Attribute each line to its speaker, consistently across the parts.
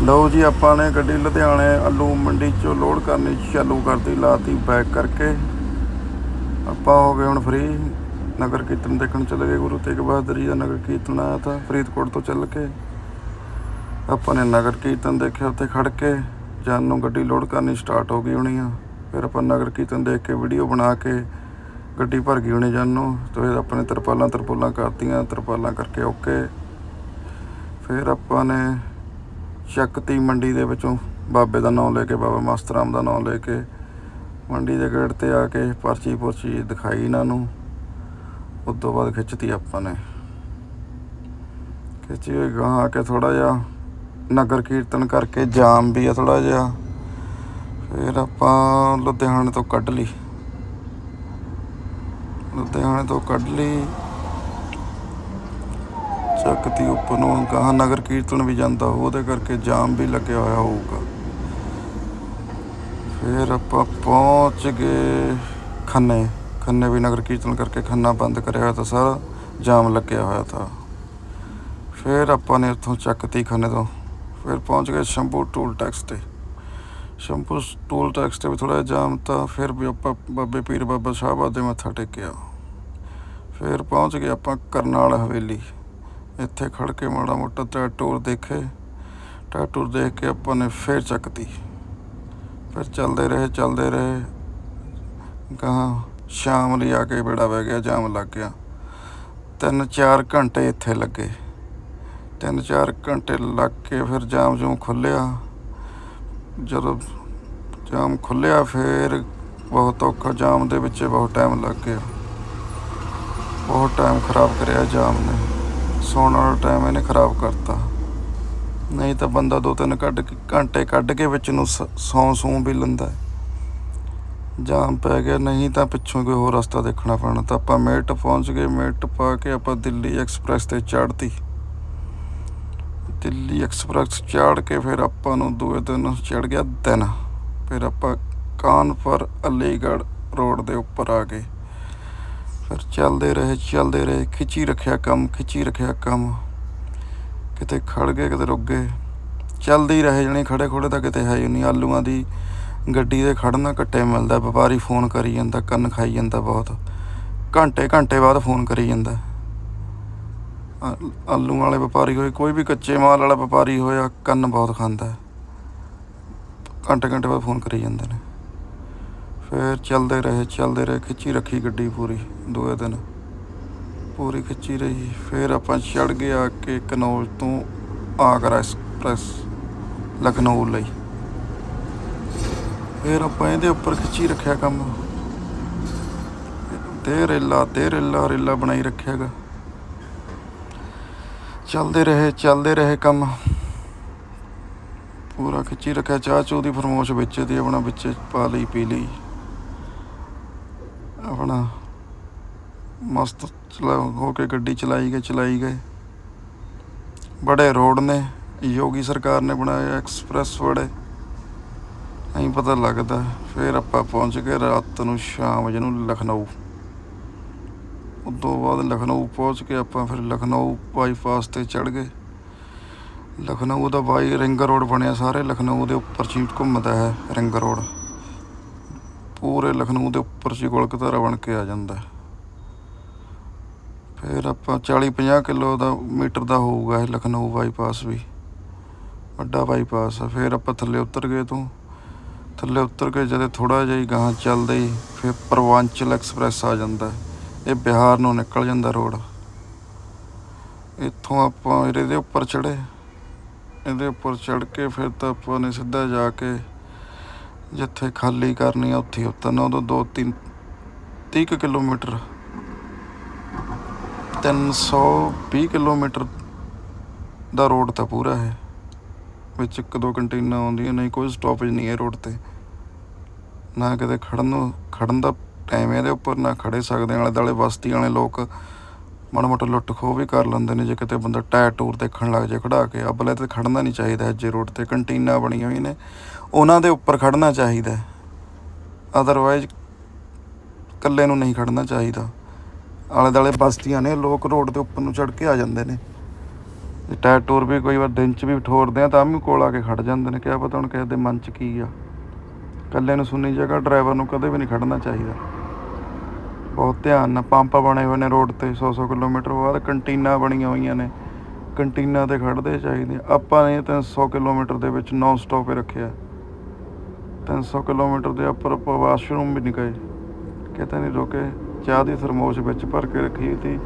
Speaker 1: ਲਓ ਜੀ, ਆਪਾਂ ਨੇ ਗੱਡੀ ਲੁਧਿਆਣੇ, ਆਲੂ ਮੰਡੀ ਚੋਂ ਲੋਡ ਕਰਨੀ ਚਾਲੂ ਕਰਤੀ, ਲਾਤੀ ਬੈਕ ਕਰਕੇ। ਆਪਾਂ ਹੋ ਗਏ ਹੁਣ ਫ੍ਰੀ ਨਗਰ ਕੀਰਤਨ ਦੇਖਣ ਚਲੇ ਗਏ ਗੁਰੂ ਤੇਗ ਬਹਾਦਰ ਜੀ ਦਾ ਨਗਰ ਕੀਰਤਨ ਆਇਆ ਤਾਂ ਫਰੀਦਕੋਟ ਤੋਂ ਚੱਲ ਕੇ। ਆਪਾਂ ਨੇ ਨਗਰ ਕੀਰਤਨ ਦੇਖਿਆ, ਉੱਥੇ ਖੜ ਕੇ ਜਾਨ ਨੂੰ ਗੱਡੀ ਲੋਡ ਕਰਨੀ ਸਟਾਰਟ ਹੋ ਗਈ ਹੋਣੀ ਆ। ਫਿਰ ਆਪਾਂ ਨਗਰ ਕੀਰਤਨ ਦੇਖ ਕੇ ਵੀਡੀਓ ਬਣਾ ਕੇ ਗੱਡੀ ਭਰ ਗਈ ਹੋਣੀ ਜਾਨ ਨੂੰ। ਤੇ ਫਿਰ ਆਪਾਂ ਨੇ ਤਰਪਾਲਾਂ ਤਰਪੋਲਾਂ ਕਰਤੀਆਂ, ਤਰਪਾਲਾਂ ਕਰਕੇ ਓਕੇ। ਫਿਰ ਆਪਾਂ ਨੇ ਸ਼ਕਤੀ ਮੰਡੀ ਦੇ ਵਿੱਚੋਂ ਬਾਬੇ ਦਾ ਨਾਮ ਲੈ ਕੇ, ਬਾਬਾ ਮਸਤਰਾਮ ਦਾ ਨਾਮ ਲੈ ਕੇ, ਮੰਡੀ ਦੇ ਗੇਟ ਤੇ ਆ ਕੇ ਪਰਚੀ ਪੁਰਚੀ ਦਿਖਾਈ ਇਹਨਾਂ ਨੂੰ। ਉਸ ਤੋਂ ਬਾਅਦ ਖਿੱਚਤੀ ਆਪਾਂ ਨੇ। ਖਿੱਚੀ ਹੋਈ ਗਾਂ ਆ ਕੇ ਥੋੜਾ ਜਿਹਾ ਨਗਰ ਕੀਰਤਨ ਕਰਕੇ ਜਾਮ ਵੀ ਆ ਥੋੜਾ ਜਿਹਾ। ਫਿਰ ਆਪਾਂ ਲੁਧਿਆਣੇ ਤੋਂ ਕੱਢ ਲਈ। ਲੁਧਿਆਣੇ ਤੋਂ ਕੱਢ ਲਈ। ਚੱਕਤੀ ਉੱਪਰ। ਨੂੰ ਗਾਹਾਂ ਨਗਰ ਕੀਰਤਨ ਵੀ ਜਾਂਦਾ, ਉਹਦੇ ਕਰਕੇ ਜਾਮ ਵੀ ਲੱਗਿਆ ਹੋਇਆ ਹੋਊਗਾ। ਫਿਰ ਆਪਾਂ ਪਹੁੰਚ ਗਏ ਖੰਨੇ। ਖੰਨੇ ਵੀ ਨਗਰ ਕੀਰਤਨ ਕਰਕੇ ਖੰਨਾ ਬੰਦ ਕਰਿਆ ਹੋਇਆ ਤਾਂ ਸਾਰਾ ਜਾਮ ਲੱਗਿਆ ਹੋਇਆ ਤਾਂ। ਫਿਰ ਆਪਾਂ ਨੇ ਉੱਥੋਂ ਚੱਕਤੀ ਖੰਨੇ ਤੋਂ। ਫਿਰ ਪਹੁੰਚ ਗਏ ਸ਼ੰਭੂ ਟੂਲ ਟੈਕਸ ਤੇ। ਸ਼ੰਭੂ ਟੂਲ ਟੈਕਸ ਤੇ ਵੀ ਥੋੜਾ ਜਾਮ ਤਾਂ ਫਿਰ ਵੀ ਆਪਾਂ ਬਾਬੇ ਪੀਰ ਬਾਬਾ ਸ਼ਾਹਬਾਦ ਦੇ ਮੱਥਾ ਟੇਕਿਆ। ਫਿਰ ਪਹੁੰਚ ਗਏ ਆਪਾਂ ਕਰਨਾਲ ਹਵੇਲੀ। ਇੱਥੇ ਖੜ ਕੇ ਮਾੜਾ ਮੋਟਾ ਟੈਟੂਰ ਦੇਖੇ। ਟੈਟੂਰ ਦੇਖ ਕੇ ਆਪਾਂ ਨੇ ਫੇਰ ਚੱਕਤੀ। ਫਿਰ ਚੱਲਦੇ ਰਹੇ ਚੱਲਦੇ ਰਹੇ। ਗਾਹਾਂ ਸ਼ਾਮ ਲਈ ਆ ਕੇ ਬੇੜਾ ਵਹਿ ਗਿਆ, ਜਾਮ ਲੱਗ ਗਿਆ। ਤਿੰਨ ਚਾਰ ਘੰਟੇ ਇੱਥੇ ਲੱਗੇ। ਤਿੰਨ ਚਾਰ ਘੰਟੇ ਲੱਗ ਕੇ ਫਿਰ ਜਾਮ ਜੂਮ ਖੁੱਲਿਆ ਜਦੋਂ ਜਾਮ ਖੁੱਲਿਆ ਫਿਰ ਬਹੁਤ ਔਖਾ, ਜਾਮ ਦੇ ਵਿੱਚ ਬਹੁਤ ਟਾਈਮ ਲੱਗ ਗਿਆ। ਬਹੁਤ ਟਾਈਮ ਖਰਾਬ ਕਰਿਆ ਜਾਮ ਨੇ। ਸੌਣ ਵਾਲਾ ਟਾਈਮ ਇਹਨੇ ਖਰਾਬ ਕਰਤਾ। ਨਹੀਂ ਤਾਂ ਬੰਦਾ ਦੋ ਤਿੰਨ ਕੱਢ ਕੇ, ਘੰਟੇ ਕੱਢ ਕੇ ਵਿੱਚ ਨੂੰ ਸ- ਸੌਂ ਵੀ ਲੈਂਦਾ ਜਾਮ ਪੈ ਗਿਆ, ਨਹੀਂ ਤਾਂ ਪਿੱਛੋਂ ਕੋਈ ਹੋਰ ਰਸਤਾ ਦੇਖਣਾ ਪੈਣਾ। ਤਾਂ ਆਪਾਂ ਮੇਟ ਪਹੁੰਚ ਗਏ, ਮੇਟ ਪਾ ਕੇ ਆਪਾਂ ਦਿੱਲੀ ਐਕਸਪ੍ਰੈਸ ਤੇ ਚੜ੍ਹਤੀ। ਦਿੱਲੀ ਐਕਸਪ੍ਰੈਸ ਚੜ੍ਹ ਕੇ ਫਿਰ ਆਪਾਂ ਨੂੰ ਦੂਏ ਦਿਨ ਚੜ ਗਿਆ ਦਿਨ। ਫਿਰ ਆਪਾਂ ਕਾਨਪੁਰ ਅਲੀਗੜ੍ਹ ਰੋਡ ਦੇ ਉੱਪਰ ਆ ਗਏ। ਫਿਰ ਚੱਲਦੇ ਰਹੇ ਚੱਲਦੇ ਰਹੇ। ਖਿੱਚੀ ਰੱਖਿਆ ਕੰਮ, ਖਿੱਚੀ ਰੱਖਿਆ ਕੰਮ। ਕਿਤੇ ਖੜ ਗਏ, ਕਿਤੇ ਰੁਕ ਗਏ। ਚੱਲਦੇ ਹੀ ਰਹੇ ਜਣੇ ਖੜੇ ਖੜੇ ਤਾਂ ਕਿਤੇ ਹੈ ਹੀ ਨਹੀਂ। ਆਲੂਆਂ ਦੀ ਗੱਡੀ ਦੇ ਖੜਨਾ ਘੱਟੇ ਮਿਲਦਾ, ਵਪਾਰੀ ਫੋਨ ਕਰੀ ਜਾਂਦਾ, ਕੰਨ ਖਾਈ ਜਾਂਦਾ ਬਹੁਤ। ਘੰਟੇ ਘੰਟੇ ਬਾਅਦ ਫੋਨ ਕਰੀ ਜਾਂਦਾ। ਆ- ਆਲੂ ਵਾਲੇ ਵਪਾਰੀ ਹੋਏ, ਕੋਈ ਵੀ ਕੱਚੇ ਮਾਲ ਵਾਲਾ ਵਪਾਰੀ ਹੋਇਆ, ਕੰਨ ਬਹੁਤ ਖਾਂਦਾ। ਘੰਟੇ ਘੰਟੇ ਬਾਅਦ ਫੋਨ ਕਰੀ ਜਾਂਦੇ ਨੇ। ਫਿਰ ਚੱਲਦੇ ਰਹੇ ਚੱਲਦੇ ਰਹੇ, ਖਿੱਚੀ ਰੱਖੀ ਗੱਡੀ ਪੂਰੀ, ਦੂਏ ਦਿਨ। ਪੂਰੀ ਖਿੱਚੀ ਰਹੀ, ਫਿਰ ਆਪਾਂ ਚੜ ਗਏ ਆ ਕੇ ਕਨੌਜ ਤੋਂ ਆਗਰਾ ਐਕਸਪ੍ਰੈਸ, ਲਖਨਊ ਲਈ। ਫਿਰ ਆਪਾਂ ਇਹਦੇ ਉੱਪਰ ਖਿੱਚੀ ਰੱਖਿਆ ਕੰਮ। ਤੇ ਰੇਲਾ ਤੇ ਰੇਲਾ ਰੇਲਾ ਬਣਾਈ ਰੱਖਿਆਗਾ ਚੱਲਦੇ ਰਹੇ ਚੱਲਦੇ ਰਹੇ ਕੰਮ। ਪੂਰਾ ਖਿੱਚੀ ਰੱਖਿਆ, ਚਾਹ ਚੂ ਦੀ ਫਰਮੋਸ਼ ਵਿੱਚ ਦੀ ਆਪਣਾ ਵਿੱਚ ਪਾ ਲਈ, ਪੀ ਲਈ। ਆਪਣਾ ਮਸਤ ਚਲਾ ਹੋ ਕੇ ਗੱਡੀ ਚਲਾਈ ਗਏ ਚਲਾਈ ਗਏ। ਬੜੇ ਰੋਡ ਨੇ, ਯੋਗੀ ਸਰਕਾਰ ਨੇ ਬਣਾਏ ਐਕਸਪ੍ਰੈਸ ਬੜੇ। ਐਂ ਪਤਾ ਲੱਗਦਾ, ਫਿਰ ਆਪਾਂ ਪਹੁੰਚ ਗਏ ਰਾਤ ਨੂੰ ਸ਼ਾਮ ਜਿਹਨੂੰ ਲਖਨਊ। ਉਦੋਂ ਬਾਅਦ ਲਖਨਊ ਪਹੁੰਚ ਕੇ ਆਪਾਂ ਫਿਰ ਲਖਨਊ ਬਾਈਪਾਸ ਤੇ ਚੜ ਗਏ। ਲਖਨਊ ਦਾ ਬਾਈ ਰਿੰਗ ਰੋਡ ਬਣਿਆ ਸਾਰੇ, ਲਖਨਊ ਦੇ ਉੱਪਰ ਚੀ ਘੁੰਮਦਾ ਹੈ ਰਿੰਗ ਰੋਡ। ਪੂਰੇ ਲਖਨਊ ਦੇ ਉੱਪਰ ਸੀ, ਗੋਲਕਤਾਰਾ ਬਣ ਕੇ ਆ ਜਾਂਦਾ। ਫਿਰ ਆਪਾਂ 40 50 ਕਿਲੋ ਦਾ ਮੀਟਰ ਦਾ ਹੋਊਗਾ ਇਹ ਲਖਨਊ ਬਾਈਪਾਸ ਵੀ। ਵੱਡਾ ਬਾਈਪਾਸ ਆ। ਫਿਰ ਆਪਾਂ ਥੱਲੇ ਉਤਰ ਗਏ ਤੋਂ। ਥੱਲੇ ਉਤਰ ਕੇ ਜਦੋਂ ਥੋੜਾ ਜਿਹਾ ਹੀ ਗਾਹਾਂ ਚੱਲਦੇ ਹੀ, ਫਿਰ ਪਰਵਾਂਚਲ ਐਕਸਪ੍ਰੈਸ ਆ ਜਾਂਦਾ। ਇਹ ਬਿਹਾਰ ਨੂੰ ਨਿਕਲ ਜਾਂਦਾ ਰੋਡ। ਇੱਥੋਂ ਆਪਾਂ ਇਹਦੇ ਉੱਪਰ ਚੜੇ ਇਹਦੇ ਉੱਪਰ ਚੜ ਕੇ ਫਿਰ ਤਾਂ ਆਪਾਂ ਨੇ ਸਿੱਧਾ ਜਾ ਕੇ ਜਿੱਥੇ ਖਾਲੀ ਕਰਨੀ ਆ, ਉੱਥੇ ਉਤਰਨਾ। ਉਦੋਂ ਦੋ ਤਿੰਨ 30 ਕੁ ਕਿਲੋਮੀਟਰ 320 ਕਿਲੋਮੀਟਰ ਦਾ ਰੋਡ ਤਾਂ ਪੂਰਾ ਹੈ। ਵਿੱਚ ਇੱਕ ਦੋ ਕੰਟੀਨਾਂ ਆਉਂਦੀਆਂ ਨਹੀਂ ਕੋਈ ਸਟਾਪੇਜ ਨਹੀਂ ਹੈ ਰੋਡ ਤੇ। ਨਾ ਕਿਤੇ ਖੜਨ ਨੂੰ, ਖੜਨ ਦਾ ਟਾਈਮ ਇਹਦੇ ਉੱਪਰ, ਨਾ ਖੜੇ ਸਕਦੇ ਆਲੇ ਦਾਲੇ ਬਸਤੀ ਵਾਲੇ ਲੋਕ। ਮਾੜਾ ਮੋਟਾ ਲੁੱਟ ਖੋਹ ਵੀ ਕਰ ਲੈਂਦੇ ਨੇ, ਜੇ ਕਿਤੇ ਬੰਦਾ ਟਾਇਰ ਟੂਰ ਦੇਖਣ ਲੱਗ ਜਾਏ ਖੜਾ ਕੇ। ਅਬਲੇ ਤੇ ਖੜਨਾ ਨਹੀਂ ਚਾਹੀਦਾ ਜੇ ਰੋਡ ਤੇ, ਕੰਟੀਨਾਂ ਬਣੀਆਂ ਹੋਈਆਂ ਨੇ। ਉਹਨਾਂ ਦੇ ਉੱਪਰ ਖੜਨਾ ਚਾਹੀਦਾ ਅਦਰਵਾਈਜ਼ ਇਕੱਲੇ ਨੂੰ ਨਹੀਂ ਖੜਨਾ ਚਾਹੀਦਾ। ਆਲੇ ਦਾਲੇ ਬਸਤੀਆਂ ਨੇ, ਲੋਕ ਰੋਡ ਦੇ ਉੱਪਰ ਨੂੰ ਚੜ ਕੇ ਆ ਜਾਂਦੇ ਨੇ। ਟਾਇਰ ਟੂਰ ਵੀ ਕੋਈ ਵਾਰ ਦਿਨ ਚ ਵੀ ਠੋਰਦੇ ਆ, ਤਾਂ ਵੀ ਕੋਲ ਆ ਕੇ ਖੜ ਜਾਂਦੇ ਨੇ। ਕਿਆ ਪਤਾ ਹੁਣ ਕਿਸੇ ਦੇ ਮਨ ਚ ਕੀ ਆ। ਇਕੱਲੇ ਨੂੰ ਸੁੰਨੀ ਜਗ੍ਹਾ, ਡਰਾਈਵਰ ਨੂੰ ਕਦੇ ਵੀ ਨਹੀਂ ਖੜਨਾ ਚਾਹੀਦਾ। ਬਹੁਤ ਧਿਆਨ ਨਾਲ ਪੰਪ ਬਣੇ ਹੋਏ ਨੇ ਰੋਡ ਤੇ 100-100 ਕਿਲੋਮੀਟਰ ਬਾਅਦ ਕੰਟੀਨਾਂ ਬਣੀਆਂ ਹੋਈਆਂ ਨੇ। ਕੰਟੀਨਾਂ ਤੇ ਖੜਦੇ ਚਾਹੀਦੇ ਆਪਾਂ ਨੇ 300 ਕਿਲੋਮੀਟਰ ਦੇ ਵਿੱਚ ਨੌਨ ਸਟਾਪ ਰੱਖਿਆ। 300 ਕਿਲੋਮੀਟਰ ਦੇ ਉੱਪਰ ਆਪਾਂ ਵਾਸ਼ਰੂਮ ਵੀ ਨਹੀਂ ਗਏ। ਕਿਤੇ ਨਹੀਂ ਰੁਕੇ। ਚਾਹ ਦੀ ਥਰਮੋਸ ਵਿੱਚ ਭਰ ਕੇ ਰੱਖੀ ਸੀ।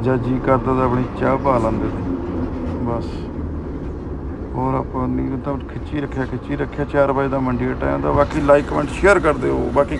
Speaker 1: ਜਾਂ ਜੀ ਕਰਦਾ ਤਾਂ ਆਪਣੀ ਚਾਹ ਪਾ ਲੈਂਦੇ ਸੀ। ਬਸ। ਹੋਰ ਆਪਾਂ ਨਹੀਂ ਤਾਂ ਖਿੱਚੀ ਰੱਖਿਆ ਖਿੱਚੀ ਰੱਖਿਆ। 4 ਵਜੇ ਦਾ ਮੰਡੀ ਦਾ ਟਾਈਮ ਦਾ ਬਾਕੀ ਲਾਈਕ ਕਮੈਂਟ ਸ਼ੇਅਰ ਕਰ ਦਿਓ। ਬਾਕੀ